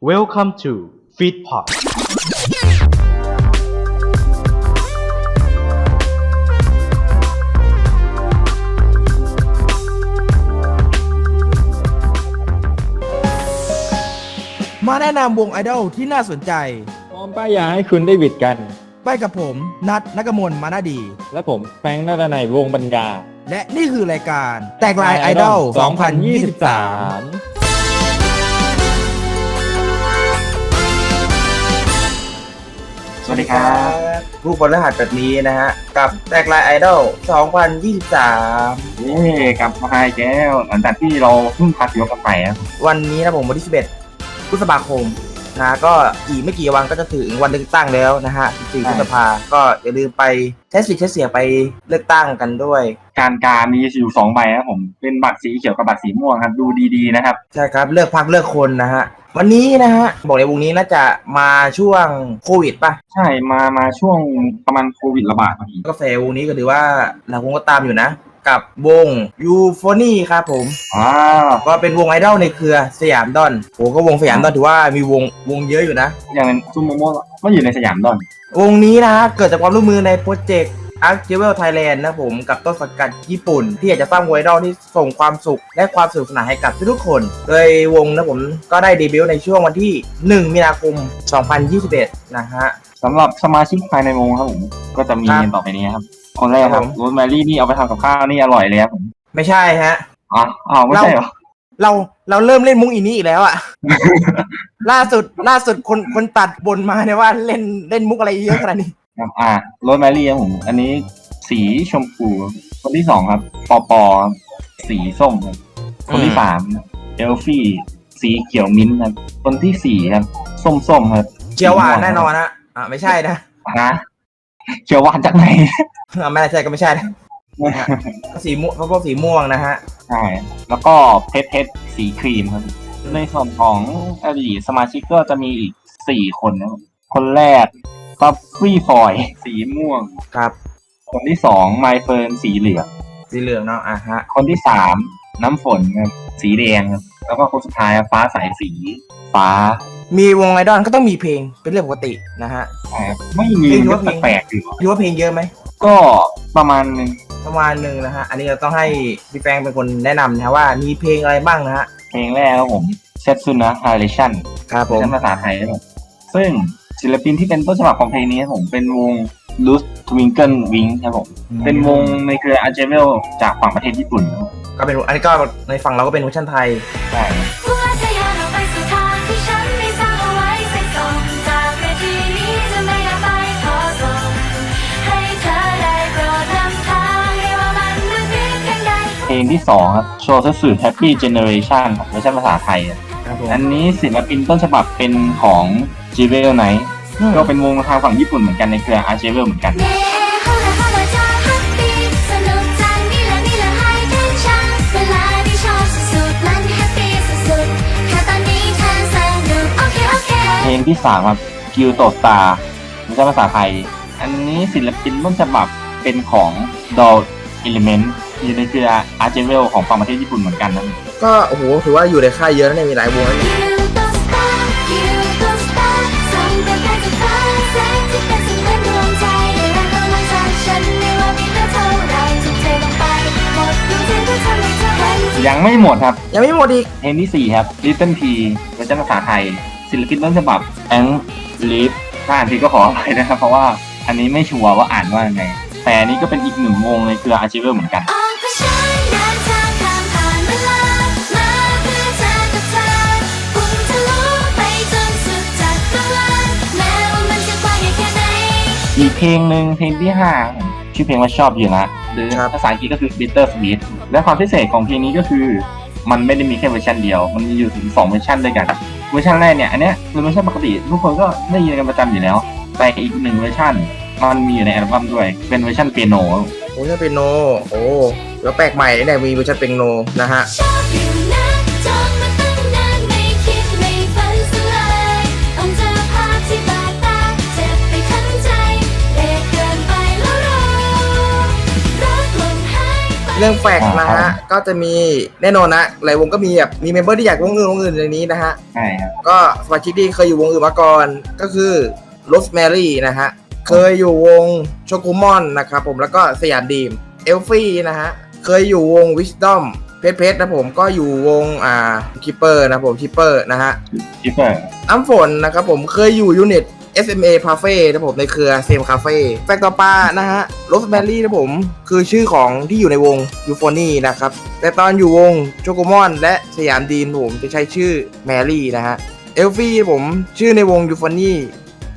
Welcome to Feedpot มาแนะนำวงไอดอลที่น่าสนใจ พร้อมป้ายยาให้คุณได้วิดกัน ไปกับผม นัดนักมลมานาดี และผมแฟรงค์นาฏนัยวงศ์ปัญญา และนี่คือรายการแตกลายไอดอล 2023 สวัสดีครับผู้คนรหัสแบบนี้นะฮะ กับแตกลายไอดอล 2023 เย้กลับมาอีกแล้วหลังจากที่เราเพิ่งพักยกกันไปอะวันนี้นะผมวันที่ 11พฤษภาคมนะก็อีกไม่กี่วันก็จะถึงวันเลือกตั้งแล้วนะฮะ14พฤษภาก็อย่าลืมไปใช้สิทธิ์ใช้เสียงไปเลือกตั้งกันด้วย การการมีอยู่สองใบนะครับผมเป็นบัตรสีเขียวกับบัตรสีม่วงครับ ดูดีๆนะครับ ใช่ครับเลือกพักเลือกคนนะฮะ วันนี้นะฮะ บอกเลยวงนี้น่าจะมาช่วงโควิดป่ะ ใช่มามาช่วงประมาณโควิดระบาดพอดีกาแฟวงนี้ก็ถือว่าหลายคนก็ตามอยู่นะกับวงยูโฟนี่ครับผมอ่าก็เป็นวงไอดอลในเครือสยามดอนโหก็วงสยามดอนถือว่ามีวงวงเยอะอยู่นะ อย่างซูโมโมะก็อยู่ในสยามดอน วงนี้นะฮะเกิดจากความร่วมมือในโปรเจกต์ Arc j e w e l Thailand นะผมกับต้นสังกัดญี่ปุ่น ที่อยากจะสร้างวงไอดอลที่ส่งความสุข และความสนุกสนานให้กับทุกๆคน โดยวงนะผมก็ได้เดบิวต์ในช่วงวันที่ 1 มีนาคม 2021 นะฮะสำหรับสมาชิกภายในวงครับผม ก็จะมีครับต่อไปนี้ครับ คนแรกคครัรับบผมโรสแมรี่นี่เอาไปทำกับข้าวนี่อร่อยเลยครับผมไม่ใช่ฮะอ๋ออ้าวไม่ใช่เหรอเราเราเริ่มเล่นมุกอีนี้อีกแล้วอะล่าสุดล่าสุดคนคนตัดบนมาเนี่ยว่าเล่นเล่นมุกอะไรเยอะขนาดนี้ ครับอ่าโรสแมรี่ครับผม อันนี้สีชมพูครับคนที่สองครับ ปอปอครับสีส้มครับคนที่อืมสามเอลฟี่ สีเขียวมิ้นท์ครับ คนที่สี่ครับ ส้มๆครับเชียวหวานแน่นอนนะอ่าไม่ใช่นะฮะเขียวหวานจากไหน อ่าไม่ใช่ก็ไม่ใช่นะก็สีม่วงเขาก็สีม่วงนะฮะ ใช่ แล้วก็เพชรเพชรสีครีมครับ ในส่วนของ l อสมาชิกก็จะมีอีกสี่คนนะครับคนแรก ก็ฟรีฟอยสีม่วง ครับคนที่สองไมเฟิร์นสีเหลือง สีเหลืองเนาะอะฮะ คนที่สามน้ำฝนครับสีแดงครับแล้วก็คนสุดท้ายฟ้าใสสี ฟ้ามีวงไอดอลก็ต้องมีเพลงเป็นเรื่องปกตินะฮะใช่ครับไม่มีเพลงก็ว่าเพลง แปลกๆอยู่คิดว่าเพลงเยอะไหมก็ประมาณหนึงประมาณหนึ่งนะฮะ อันนี้เราต้องให้พี่แฟงเป็นคนแนะนำนะฮะว่ามีเพลงอะไรบ้างนะฮะเพลงแรกครับผมเซตซุนะฮาเลชันครับผเวอร์มชันภาษาไทยครับผมซึ่ง ศิลปินที่เป็นต้นฉบับของเพลงนี้ครับผมเป็นวง l u s Twinkle Wing ครับผมเป็นวงในเครือ a r c h e v e l จากฝั่งประเทศญี่ปุ่นครับก็เป็นอันนี้ก็ในฝั่งเราก็เป็นเวอร์ชันไทยใช่หัวใจอยากเราไปสู่ทางที่ฉันได้สร้างเอาไว้สักก่อนจากเวทีนี้จะไม่อยากไปขอส่งให้เธอได้โปรดนำทางไม่ว่ามันมืดมิดเพียงใดเพลงที่สองครับโชว์สื่อ Happy Generation ครับเวอร์ชันภาษาไทยครับครับผมอันนี้ศิลปินต้นฉบับเป็นของ j e v e l Night ก็เป็นวงทางฝั่งญี่ปุ่นเหมือนกันในเครืออามาเจเวลาที่ชอบสุดๆมันแฮปปี้สุดๆแค่ตอนนี้เธอสนุกโอเพลงที่สามครับกิวโตสตาร์เวอร์ชันภาษาไทย อันนี้ศิลปินต้นฉบับเป็นของ Doll Element อยู่ในเครือ a r c h e v e l ของฝั่งประเทศญี่ปุ่นเหมือนกันนะก็โอ้โหถือว่าอยู่ในค่ายเยอะนะเนี่ยมีหลายวงนะเนี่ย ยังไม่หมดครับ ยังไม่หมดอีกเพลงที่สี่ครับ Little T เวอร์ชันภาษาไทย ศิลปินต้นฉบับ a n l i v ถ้าอ่านผิดก็ขออภัยนะครับ เพราะว่าอันนี้ไม่ชัวร์ว่าอ่านว่ายังไง แต่อันนี้ก็เป็นอีกหนึ่งวงในเครือ a r c h i v e l เหมือนกันออกไปฉันเดินทางข้ามผ่านเวลามาเพื่อเจอกับเธอพุ่งทะลุไปจนสุดจักรวาลแม้ว่ามันจะกว้างใหญ่แค่ไหนอีกเพลงหนึ่งเพลงที่ห้าชื่อเพลงว่าชอบอยู่นะ หรือภาษาอังกฤษก็คือ Bitter Sweet และความพิเศษของเพลงนี้ก็คือ มันไม่ได้มีแค่เวอร์ชันเดียว มันมีอยู่ถึงสองเวอร์ชันด้วยกัน เวอร์ชันแรกเนี่ย อันเนี้ยเป็นเวอร์ชันปกติทุกคนก็ได้ยินกันประจำอยู่แล้ว แต่อีกหนึ่งเวอร์ชันมันมีอยู่ในอัลบั้มด้วย เป็นเวอร์ชันเปียโนโอ้ยเปียโน โอ้ แล้วแปลกใหม่เนี่ยมีเวอร์ชันเปียโนนะฮะ เด็กเกินไปแล้วรอรักหล่นหายไปเรื่องแฟกต์นะฮะ ก็จะมีแน่นอนนะหลายวงก็มีแบบมีเมมเบอร์ที่อยากวงอื่นวงอื่นในนี้นะฮะ ใช่ครับ ก็สมาชิกที่เคยอยู่วงอื่นมาก่อนก็คือโรสแมรี่นะฮะ เคยอยู่วงโชกุมอนนะครับผมแล้วก็สยามดีมเอลฟี่นะฮะ เคยอยู่วงวิส d อมเพชรเพชรนะผมก็อยู่วงอ่าคิปเปอร์นะผมคิปเปอร์นะฮะคิปเปอร์น้ำฝนนะครับผมเคยอยู่ยูนิต SMA c a f e นะผมในเครือเซมคาเฟ่แฟกต่อปานะฮะโรสแมรี่นะผมคือชื่อของที่อยู่ในวงยูโฟนี่นะครับ แต่ตอนอยู่วงโชโกมอนและสยามดีนผมจะใช้ชื่อแมรี่นะฮะเอลฟี่ผมชื่อในวงยูโฟนี่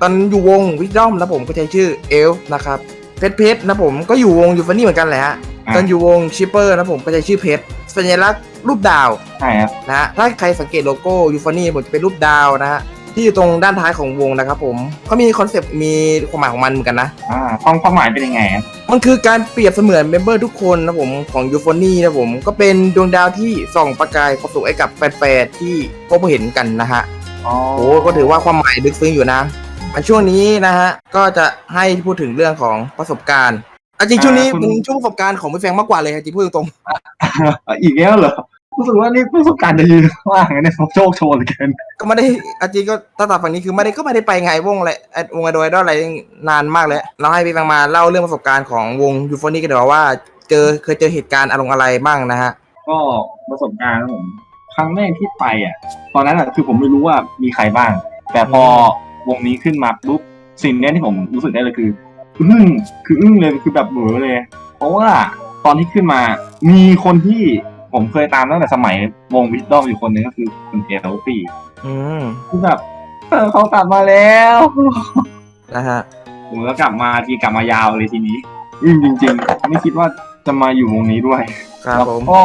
ตอนอยู่วงวิดดอมนะผมก็ใช้ชื่อเอลฟนะครับเพชรเพชรนะผมก็อยู่วงยูโฟนี่เหมือนกันแหละฮะตอนอยู่วงชิปเปอร์นะผมก็ใช้ชื่อเพชรสัญลักษณ์รูปดาวใช่ครับนะฮะถ้าใครสังเกตโลโก้ยูฟอนี่ผมจะเป็นรูปดาวนะฮะ ที่อยู่ตรงด้านท้ายของวงนะครับผมเขามีคอนเซปต์มีความหมายของมันเหมือนกันนะ อ่าความความหมายเป็นยังไงครับมันคือการเปรียบเสมือนเมมเบอร์ทุกคนนะผมของยูฟอนี่นะผมก็เป็นดวงดาวที่ส่องประกายความสุขให้กับแฟนๆที่พบเห็นกันนะฮะอ๋อโอ้ก็ถือว่าความหมายลึกซึ้งอยู่นะมาช่วงนี้นะฮะก็จะให้พูดถึงเรื่องของประสบการณ์อะจริงช่วงนี้เป็นช่วงประสบการณ์ของพี่แฟงมากกว่าเลยครับจริงพูดตรงอะอีกแล้วเหรอ รู้สึกว่านี่ประสบการณ์จะยืนว่างเนี่ยโชคโชนเหลือเกินๆก็ไม่ได้อาจริงก็ถ้าตัดฝั่งนี้คือไม่ได้ก็ไม่ได้ไปไงวงอะไรไอ้วงไอโดยดออะไรนานมากแล้วเราให้พี่แฟงมาเล่าเรื่องประสบการณ์ของวงยูโฟนี่กันเดี๋ยวาว่า เจอเคยเจอเหตุการณ์อารมณ์อะไรบ้างนะฮะ ก็ประสบการณ์ของผมครั้งแรกที่ไปอะ ตอนนั้นอะคือผมไม่รู้ว่ามีใครบ้าง แต่พอวงนี้ขึ้นมาปุ๊บสิ่งเนี้ยที่ผมรู้สึกได้เลยคืออึ้งคืออึ้งเลยคือแบบเหมือเลย เพราะว่าตอนที่ขึ้นมามีคนที่ ผมเคยตามตั้งแต่สมัยวงวิดดอมอยู่คนหนึงก็คือคุณเอลฟี่อืมคือแบบเออเขากลับมาแล้วนะฮะ ผมแล้วกลับมาทีกลับมายาวเลยทีนี้อึ้งจริง ๆ ไม่คิดว่าจะมาอยู่วงนี้ด้วย ครับแล้วผม ก็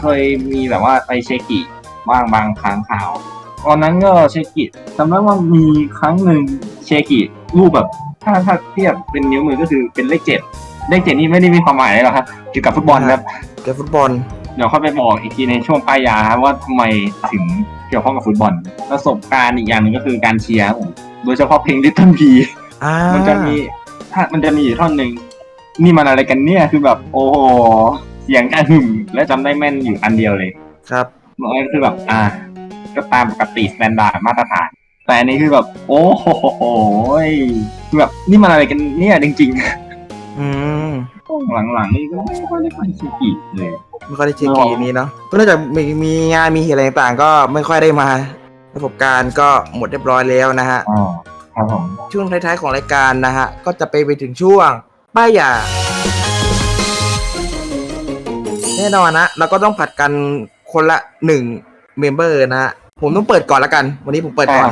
เคยมีแบบว่าไปเชกิบ้างบางครั้งข่าว ตอนนั้นก็เชกิจำได้ว่ามีครั้งหนึ่งเชกิรูปแบบ ถ้าถ้าเทียบเป็นนิ้วมือก็คือเป็นเลขเจ็ดเลขเจ็ดนี่ไม่ได้มีความหมายอะไรหรอกครับเกี่ยวกับฟุตบอลครับ เกี่ยวกับฟุตบอล เดี๋ยวค่อยไปบอกอีกทีในช่วงป้ายยาครับว่าทำไมถึงเกี่ยวข้องกับฟุตบอล ประสบการณ์อีกอย่างหนึ่งก็คือการเชียร์ครับผมโดยเฉพาะเพลง Little P อ่ามันจะมีถ้ามันจะมีอยู่ท่อนหนึ่งนี่มันอะไรกันเนี่ยคือแบบโอ้โหเสียงกระหึ่มและจำได้แม่นอยู่อันเดียวเลย ครับ มันก็คือแบบ อ่า ก็ตามปกติสแตนดาร์ดมาตรฐาน แต่อันนี้คือแบบ โอ้โหคือแบบนี่มันอะไรกันเนี่ยจริง อืม ๆหลังๆนี่ก็ไม่ค่อยได้ไปชิกิเลย ไม่ค่อยได้เช็คกีนี้เนาะก็เนื่องจากมีมีงานมีเหตุอะไรต่างๆ ก็ไม่ค่อยได้มาประสบการณ์ก็หมดเรียบร้อยแล้วนะฮะ อ๋อ ครับผม ช่วงท้ายๆของรายการนะฮะ ก็จะไปไปถึงช่วงป้ายยาแน่นอนนะเราก็ต้องผัดกันคนละหนึ่งเมมเบอร์นะฮะ ผมต้องเปิดก่อนละกัน วันนี้ผมเปิดก่อน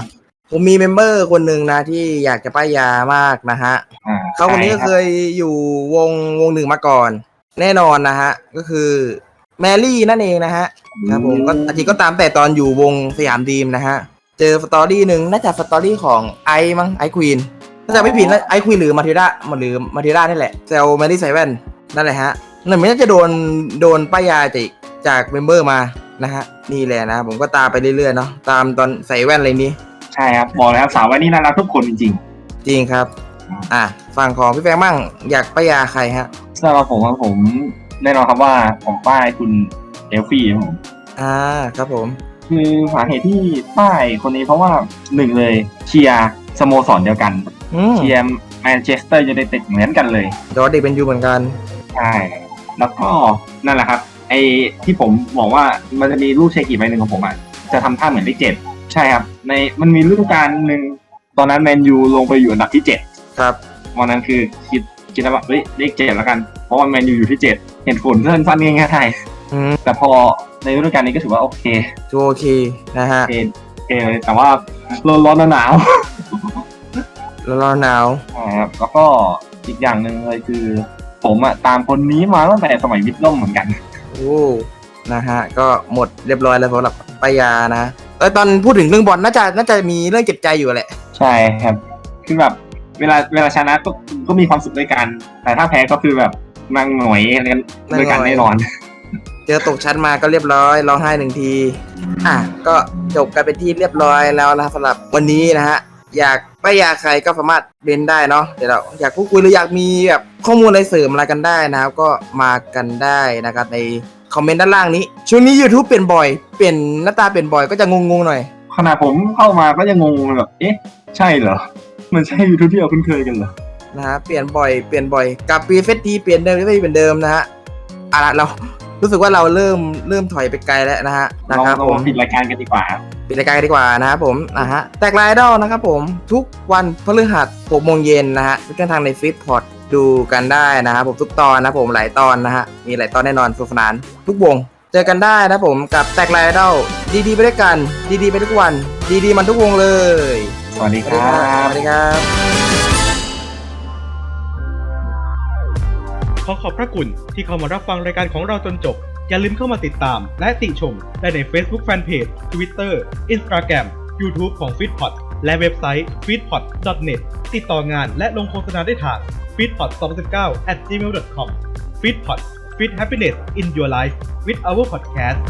ผมมีเมมเบอร์คนหนึ่งนะที่อยากจะป้ายยามากนะฮะ อ่า เขาคนนี้ก็เคยอยู่วงวงหนึ่งมาก่อน แน่นอนนะฮะ ก็คือแมรี่นั่นเองนะฮะครับผมก็จริงก็ตามแต่ตอนอยู่วงสยามดีมนะฮะ เจอสตอรี่หนึ่งน่าจะสตอรี่ของไอมั้งไอควีนน่าจะไม่ผิดนะไอควีนหรือมาทิราหรือมาทิรานี่แหละเซลแมรี่ไซเว่นนั่นแหละฮะนั่นไม่น่าจะโดนโดนป้ายยาจากจากเมมเบอร์มานะฮะนี่แหละนะผมก็ตามไปเรื่อยๆเนาะตามตอนใส่แว่นอะไรนี้ ใช่ครับ บอกแล้วสาวไว้นี่น่ารักทุกคนจริงจริงครับ อะ ฝั่งของพี่แฟงมั่งอยากป้ายยาใครฮะๆสำหรับผมว่าผมแน่นอนครับว่าผมป้ายคุณเอลฟี่ครับผมอ่าครับผม คือสาเหตุที่ป้ายคนนี้เพราะว่าหนึ่งเลยเชียร์สโมสรเดียวกันอืมเชียร์แมนเชสเตอร์ยูไนเต็ดเหมือนกันเลย จอร์ดเด็กเป็นยูเหมือนกัน ใช่ แล้วก็นั่นแหละครับ ไอ้ที่ผมบอกว่ามันจะมีรูปเชกิใบหนึ่งของผมอะ จะทำท่าเหมือนเลขเจ็ดใช่ครับ ในมันมีฤดูกาลหนึ่งตอนนั้นแมนยูลงไปอยู่อันดับที่เจ็ดครับ วันนั้นคือคิดคิดแล้วว่าเฮ้ยเลขเจ็ดแล้วกัน เพราะว่าแมนยูอยู่ที่เจ็ดเห็นผลสั้นๆง่ายอืมๆแต่พอในฤดูกาลนี้ก็ถือว่าโอเคโอเคนะฮะโอเคโอเคเลยแต่ว่าร้อนร้อนๆหนาวแล้วรอหนาวๆอ่าครับแล้วก็อีกอย่างหนึ่งเลยคือ ผมอะตามคนนี้มาตั้งแต่สมัยวิทย์ล่มเหมือนกัน โอ้นะฮะ ก็หมดเรียบร้อยแล้วสำหรับป้ายานะเออตอนพูดถึงเรื่องบอลน่าจะน่าจะมีเรื่องเจ็บใจอยู่แหละ ใช่ครับ คือแบบ เวลาเวลาชนะก็ก็มีความสุขด้วยกัน แต่ถ้าแพ้ก็คือแบบนั่งหน่วยอะไรกันด้วยกันนั่งหน่อยแน่นอน เจอตกชั้นมาก็เรียบร้อยร้องไห้หนึ่งที อะก็จบกันเป็นที่เรียบร้อยแล้วนะสำหรับวันนี้นะฮะอยากไม่อยากใครก็สามารถเบนได้เนาะเดี๋ยวเราอยากพูดคุยหรืออยากมีแบบข้อมูลอะไรเสริมอะไรกันได้นะครับก็มากันได้นะครับในคอมเมนต์ด้านล่างนี้ ช่วงนี้ YouTube เปลี่ยนบ่อย เปลี่ยนหน้าตาเปลี่ยนบ่อยก็จะงงๆหน่อย ขนาดผมเข้ามาก็ยังงงแบบเอ๊ะ ใช่เหรอ มันใช่ยูทูบที่เราคุ้นเคยกันเหรอนะฮะเปลี่ยนบ่อยเปลี่ยนบ่อยกับปีเฟสทีเปลี่ยนเดิมไม่เป็นเดิมนะฮะเอะละเรารู้สึกว่าเราเริ่มเริ่มถอยไปไกลแล้วนะฮะนะเราครับเราผมปิดรายการกันดีกว่าปิดรายการกันดีกว่านะครับผมนะฮะแตกไลน์ดอลนะครับผมทุกวันพฤหัส6โมงเย็นนะฮะทุกช่องทางในฟีดพอดดูกันได้นะครับผมทุกตอนนะครับผมหลายตอนนะฮะมีหลายตอนแน่นอนสนุกสนานทุกวง เจอกันได้นะครับผมกับแตกไลน์ดอลดีๆไปด้วยกัน ดีๆไปทุกวัน ดีๆมันทุกวงเลย สวัสดีสควัสดีรัครับบสวัสดีครับขอขอบพระคุณที่เข้ามารับฟังรายการของเราจนจบ อย่าลืมเข้ามาติดตาม และติชมได้ใน Facebook Fanpage Twitter Instagram YouTube ของ f e e d p o t และเว็บไซต์ f e e d p o t net ติดต่องานและลงโฆษณาได้ทาง f e e d p o t 2019 at gmail.com f e e d p o t Feed Happiness in Your Life with our podcast